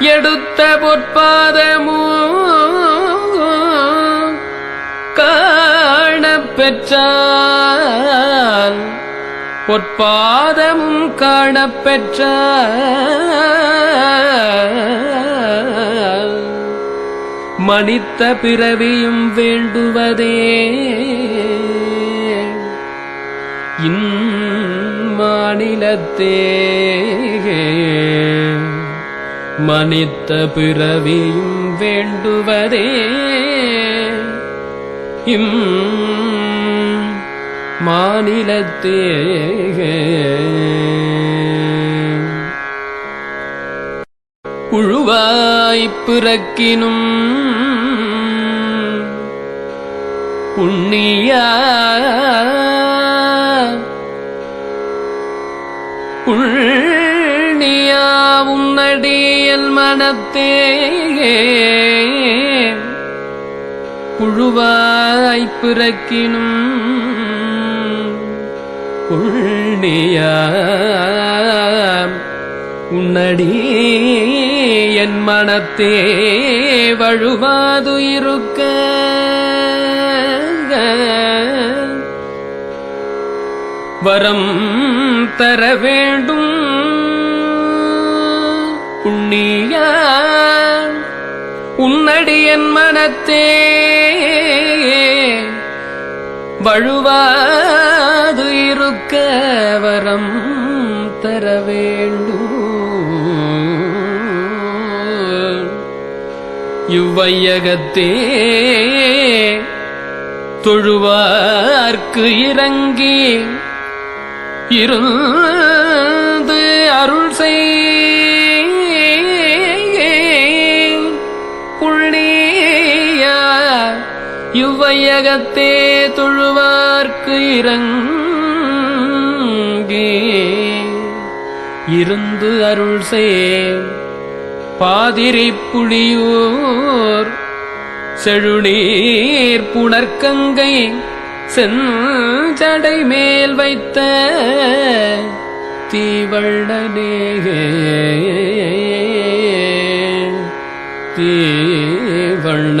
எடுத்த பொற்பாதமோ காணப் பெற்றால் பொற்பாதமும் காணப் பெற்றால் மனித்த பிறவியும் வேண்டுவதே. இன் மாநிலத்தே. மனித்த பிறவியும் வேண்டுவதே. இம் மாநிலத்தே புழுவாய்ப் பிறக்கினும் புண்ணியா. புண்ணியா உன்னடியல் மனத்தே புழுவாய்ப் பிறக்கினும் புண்ணியா உன்னடி என் மனத்தே வழுவாது இருக்க வரம் தர வேண்டும். புண்ணிய உன்னடி என் மனத்தே. வழுவாது இருக்க வரம் தர வேண்டும். இவ்வையகத்தே தொழுவார்க்கு இறங்கி இருந்து அருள் செய் இவ்வையகத்தே தொழுவார்க்கு இறங்கி இருந்து அருள் சேர். பாதிரி புளியூர் செழுநீர் புணர்க்கங்கை செஞ்சடை மேல் வைத்த தீவள்ளனேகே தீவள்ள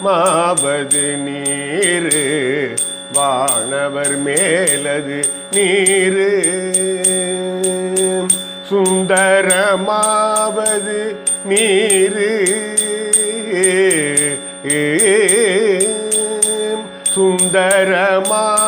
மாவது நீர் வானவர் மேலது நீர். சுந்தரமாவது நீர். சுந்தரமா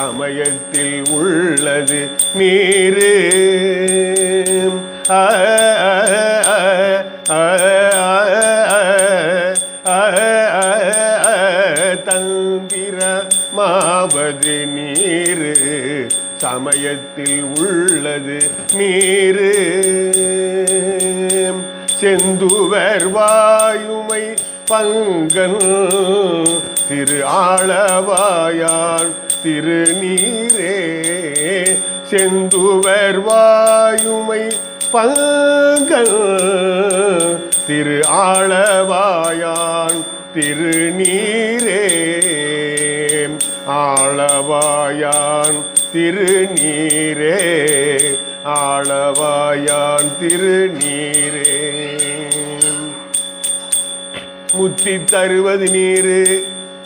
சமயத்தில் உள்ளது நீரு ஆ, ஆ, ஆ, தந்திரமாவது நீரு சமயத்தில் உள்ளது நீரு செந்துவர் வாயுமை பங்கன் திரு ஆளவாயான் திருநீரே செந்துவர் வாயுமை பங்கன் திரு ஆளவாயான் திருநீரே ஆளவாயான் திருநீரே ஆளவாயான் திருநீரே. முத்தி தருவது நீரு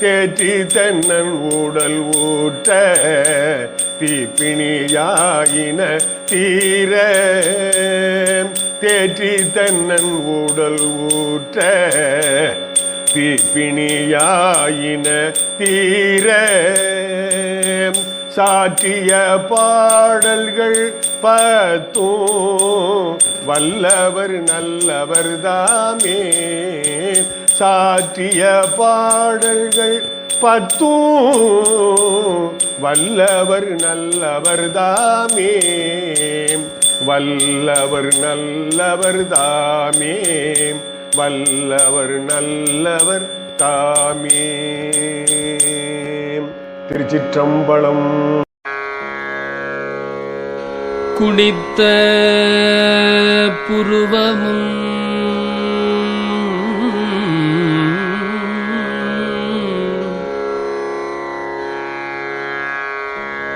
தேற்றி தென்னன் ஊடல் ஊற்ற தீப்பிணியாயின தீர. தேற்றி தென்னன் ஊடல் ஊற்ற தீப்பிணியாயின தீர. சாற்றிய பாடல்கள் பத்தும் வல்லவர் நல்லவர் தாமே. சாற்றிய பாடல்கள் பத்தும். வல்லவர் நல்லவர் தாமே. வல்லவர் நல்லவர் தாமே. வல்லவர் நல்லவர் தாமே. திருச்சிற்றம்பலம். குடித்த புருவமும்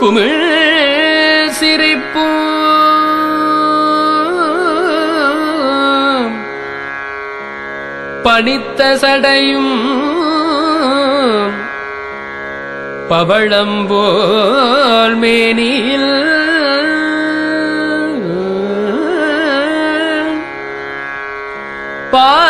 குமிழ் சிரிப்பு. பணித்த சடையும் பவளம்போல் மேனியில் பா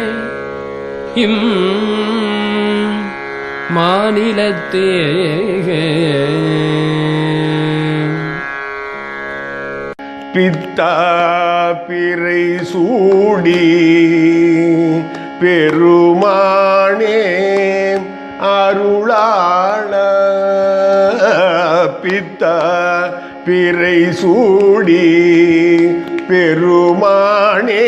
இம் மாநிலத்தே பித்தா பிறை சூடி பெருமானே அருளாள. பித்தா பிறை சூடி பெருமானே